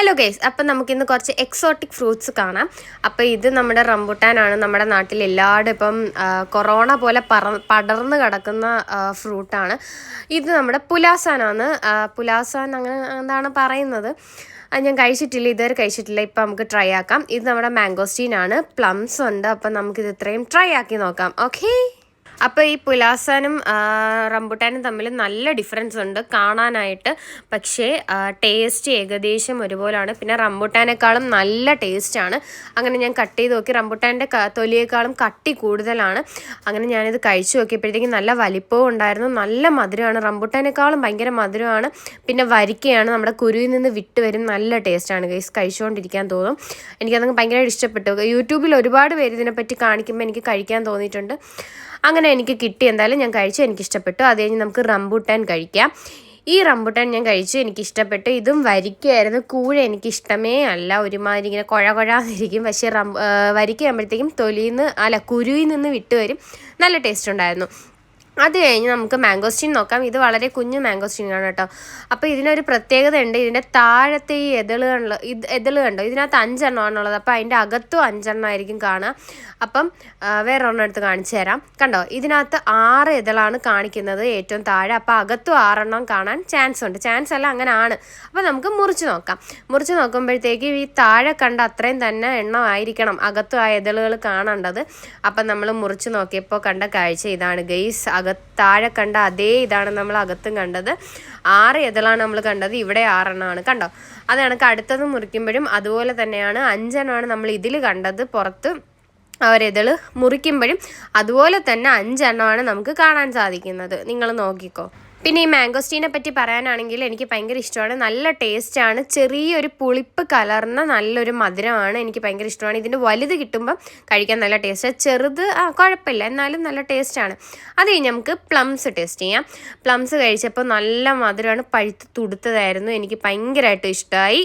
Hello guys അപ്പം നമുക്കിന്ന് കുറച്ച് എക്സോട്ടിക് ഫ്രൂട്ട്സ് കാണാം. അപ്പോൾ ഇത് നമ്മുടെ റംബുട്ടാനാണ്. നമ്മുടെ നാട്ടിൽ എല്ലാവരും ഇപ്പം കൊറോണ പോലെ പറ പടർന്ന് കിടക്കുന്ന ഫ്രൂട്ടാണ് ഇത് നമ്മുടെ പുലാസാനാണ്. പുലാസാൻ അങ്ങനെ എന്താണ് പറയുന്നത്? അത് ഞാൻ കഴിച്ചിട്ടില്ല ഇതുവരെ കഴിച്ചിട്ടില്ല. ഇപ്പം നമുക്ക് ട്രൈ ആക്കാം. ഇത് നമ്മുടെ മാംഗോസ്റ്റീൻ ആണ്. പ്ലംസ് ഉണ്ട്. അപ്പം നമുക്കിത് ഇത്രയും ട്രൈ ആക്കി നോക്കാം. ഓക്കേ അപ്പോൾ ഈ പുലാസാനും റംബുട്ടാനും തമ്മിൽ നല്ല ഡിഫറൻസ് ഉണ്ട് കാണാനായിട്ട്. പക്ഷേ ടേസ്റ്റ് ഏകദേശം ഒരുപോലാണ്. പിന്നെ റംബുട്ടാനേക്കാളും നല്ല ടേസ്റ്റാണ് അങ്ങനെ ഞാൻ കട്ട് ചെയ്ത് നോക്കി. റംബുട്ടാന്റെ തൊലിയേക്കാളും കട്ടി കൂടുതലാണ്. അങ്ങനെ ഞാനിത് കഴിച്ചു നോക്കിയപ്പോഴത്തേക്കും നല്ല വലിപ്പവും ഉണ്ടായിരുന്നു. നല്ല മധുരമാണ്. റംബുട്ടാനേക്കാളും ഭയങ്കര മധുരമാണ്. പിന്നെ വരിക്കയാണ് നമ്മുടെ കുരുവിൽ നിന്ന് വിട്ട് വരും നല്ല ടേസ്റ്റാണ് ഗൈസ് കഴിച്ചുകൊണ്ടിരിക്കാൻ തോന്നും. എനിക്കതങ്ങ് ഭയങ്കരമായിട്ട് ഇഷ്ടപ്പെട്ടു. യൂട്യൂബിൽ ഒരുപാട് പേര് ഇതിനെപ്പറ്റി കാണിക്കുമ്പോൾ എനിക്ക് കഴിക്കാൻ തോന്നിയിട്ടുണ്ട്. അങ്ങനെ എനിക്ക് കിട്ടി എന്തായാലും ഞാൻ കഴിച്ചു എനിക്ക് ഇഷ്ടപ്പെട്ടു അത് കഴിഞ്ഞ് നമുക്ക് റംബൂട്ടാൻ കഴിക്കാം. ഈ റംബൂട്ടാൻ ഞാൻ കഴിച്ചു എനിക്ക് ഇഷ്ടപ്പെട്ടു ഇതും വരിക്കയായിരുന്നു. കൂഴ എനിക്ക് ഇഷ്ടമേ അല്ല. ഒരുമാതിരി ഇങ്ങനെ കുഴ കുഴാന്നിരിക്കും. പക്ഷേ റം വരിക്കയാകുമ്പോഴത്തേക്കും തൊലിയിൽ നിന്ന് അല്ല കുരുവിൽ നിന്ന് വിട്ടുവരും. നല്ല ടേസ്റ്റ് ഉണ്ടായിരുന്നു. അത് കഴിഞ്ഞ് നമുക്ക് മാംഗോസ്റ്റീൻ നോക്കാം. ഇത് വളരെ കുഞ്ഞു മാംഗോസ്റ്റീൻ ആണ് കേട്ടോ. അപ്പോൾ ഇതിനൊരു പ്രത്യേകത ഉണ്ട് ഇതിന്റെ താഴത്തെ ഈ എതളുകളിൽ ഇത് എതൾ കണ്ടോ? ഇതിനകത്ത് അഞ്ചെണ്ണമാണുള്ളത് അപ്പോൾ അതിന്റെ അകത്തും അഞ്ചെണ്ണം ആയിരിക്കും കാണുക. അപ്പം വേറെ ഒരെണ്ണം എടുത്ത് കാണിച്ചു തരാം. കണ്ടോ? ഇതിനകത്ത് ആറ് എതളാണ് കാണിക്കുന്നത് ഏറ്റവും താഴെ. അപ്പോൾ അകത്തും ആറെണ്ണം കാണാൻ ചാൻസ് ഉണ്ട്. ചാൻസ് അല്ല അങ്ങനെ ആണ്. അപ്പോൾ നമുക്ക് മുറിച്ച് നോക്കാം. മുറിച്ച് നോക്കുമ്പോഴത്തേക്ക് ഈ താഴെ കണ്ട അത്രയും തന്നെ എണ്ണം ആയിരിക്കണം. അകത്തും ആ എതളുകൾ കാണേണ്ടത്. അപ്പം നമ്മൾ മുറിച്ച് നോക്കിയപ്പോൾ കണ്ട കാഴ്ച ഇതാണ്. ഗെയ്സ് അകത്ത് താഴെ കണ്ട അതേ ഇതാണ് നമ്മൾ അകത്തും കണ്ടത്. ആറ് എതളാണ് നമ്മൾ കണ്ടത്. ഇവിടെ ആറെണ്ണമാണ് കണ്ടോ? അത് കണക്ക് അടുത്തത് മുറിക്കുമ്പോഴും അതുപോലെ തന്നെയാണ് അഞ്ചെണ്ണമാണ് നമ്മൾ ഇതിൽ കണ്ടത്. പുറത്ത് അവരിതൾ മുറിക്കുമ്പോഴും അതുപോലെ തന്നെ അഞ്ചെണ്ണമാണ് നമുക്ക് കാണാൻ സാധിക്കുന്നത്. നിങ്ങൾ നോക്കിക്കോ. പിന്നെ ഈ മാംഗോസ്റ്റീനെ പറ്റി പറയാനാണെങ്കിൽ എനിക്ക് ഭയങ്കര ഇഷ്ടമാണ്. നല്ല ടേസ്റ്റാണ്. ചെറിയൊരു പുളിപ്പ് കലർന്ന നല്ലൊരു മധുരമാണ് എനിക്ക് ഭയങ്കര ഇഷ്ടമാണ്. ഇതിന്റെ വലുത് കിട്ടുമ്പം കഴിക്കാൻ നല്ല ടേസ്റ്റ് ചെറുത് ആ കുഴപ്പമില്ല. എന്നാലും നല്ല ടേസ്റ്റാണ്. അത് കഴിഞ്ഞ് നമുക്ക് പ്ലംസ് ടേസ്റ്റ് ചെയ്യാം. പ്ലംസ് കഴിച്ചപ്പോൾ നല്ല മധുരമാണ്. പഴുത്ത് തുടുത്തതായിരുന്നു. എനിക്ക് ഭയങ്കരമായിട്ട് ഇഷ്ടമായി.